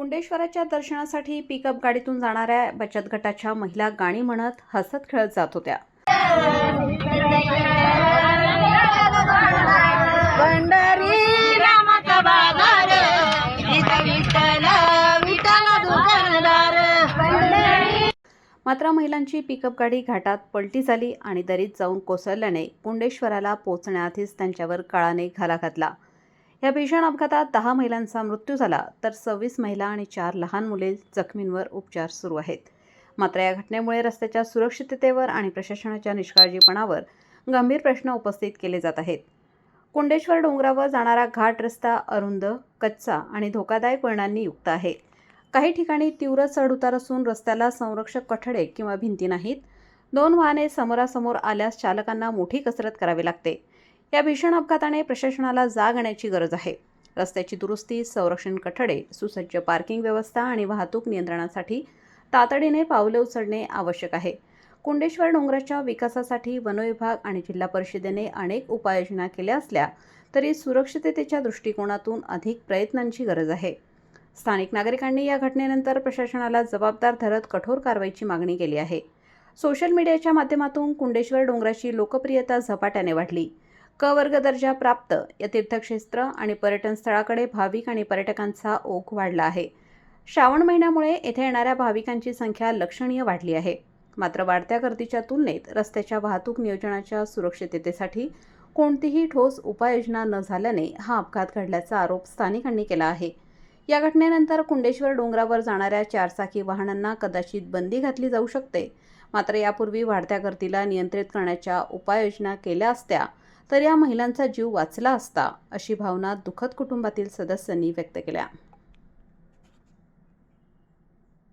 कुंडेश्वराच्या दर्शनासाठी पिकअप गाडीतून जाणाऱ्या बचत गटाच्या महिला गाणी म्हणत हसत खेळत जात होत्या. मात्र महिलांची पिकअप गाडी घाटात पलटी झाली आणि दरीत जाऊन कोसळल्याने कुंडेश्वराला पोहोचण्याआधीच त्यांच्यावर काळाने घाला घातला. या भीषण अपघातात दहा महिलांचा मृत्यू झाला तर सव्वीस महिला आणि चार लहान मुले जखमींवर उपचार सुरू आहेत. मात्र या घटनेमुळे रस्त्याच्या सुरक्षिततेवर आणि प्रशासनाच्या निष्काळजीपणावर गंभीर प्रश्न उपस्थित केले जात आहेत. कुंडेश्वर डोंगरावर जाणारा घाट रस्ता अरुंद कच्चा आणि धोकादायक वळणांनी युक्त आहे. काही ठिकाणी तीव्र चढउतार असून रस्त्याला संरक्षक कठडे किंवा भिंती नाहीत. दोन वाहने समोरासमोर आल्यास चालकांना मोठी कसरत करावी लागते. या भीषण अपघाताने प्रशासनाला जाग येण्याची गरज आहे. रस्त्याची दुरुस्ती संरक्षण कठडे सुसज्ज पार्किंग व्यवस्था आणि वाहतूक नियंत्रणासाठी तातडीने पावले उचलणे आवश्यक आहे. कुंडेश्वर डोंगराच्या विकासासाठी वनविभाग आणि जिल्हा परिषदेने अनेक उपाययोजना केल्या असल्या तरी सुरक्षिततेच्या दृष्टिकोनातून अधिक प्रयत्नांची गरज आहे. स्थानिक नागरिकांनी या घटनेनंतर प्रशासनाला जबाबदार धरत कठोर कारवाईची मागणी केली आहे. सोशल मीडियाच्या माध्यमातून कुंडेश्वर डोंगराची लोकप्रियता झपाट्याने वाढली. क वर्ग दर्जा प्राप्त. या तीर्थक्षेत्र आणि पर्यटन स्थळाकडे भाविक आणि पर्यटकांचा ओघ वाढला आहे. श्रावण महिन्यामुळे येथे येणाऱ्या भाविकांची संख्या लक्षणीय वाढली आहे. मात्र वाढत्या गर्दीच्या तुलनेत रस्त्याच्या वाहतूक नियोजनाच्या सुरक्षिततेसाठी कोणतीही ठोस उपाययोजना न झाल्याने हा अपघात घडल्याचा आरोप स्थानिकांनी केला आहे. या घटनेनंतर कुंडेश्वर डोंगरावर जाणाऱ्या चारचाकी वाहनांना कदाचित बंदी घातली जाऊ शकते. मात्र यापूर्वी वाढत्या गर्दीला नियंत्रित करण्याच्या उपाययोजना केल्या असत्या. तर या महिलांचा जीव वाचला असता अशी भावना दुखद कुटुंबातील सदस्यांनी व्यक्त केल्या.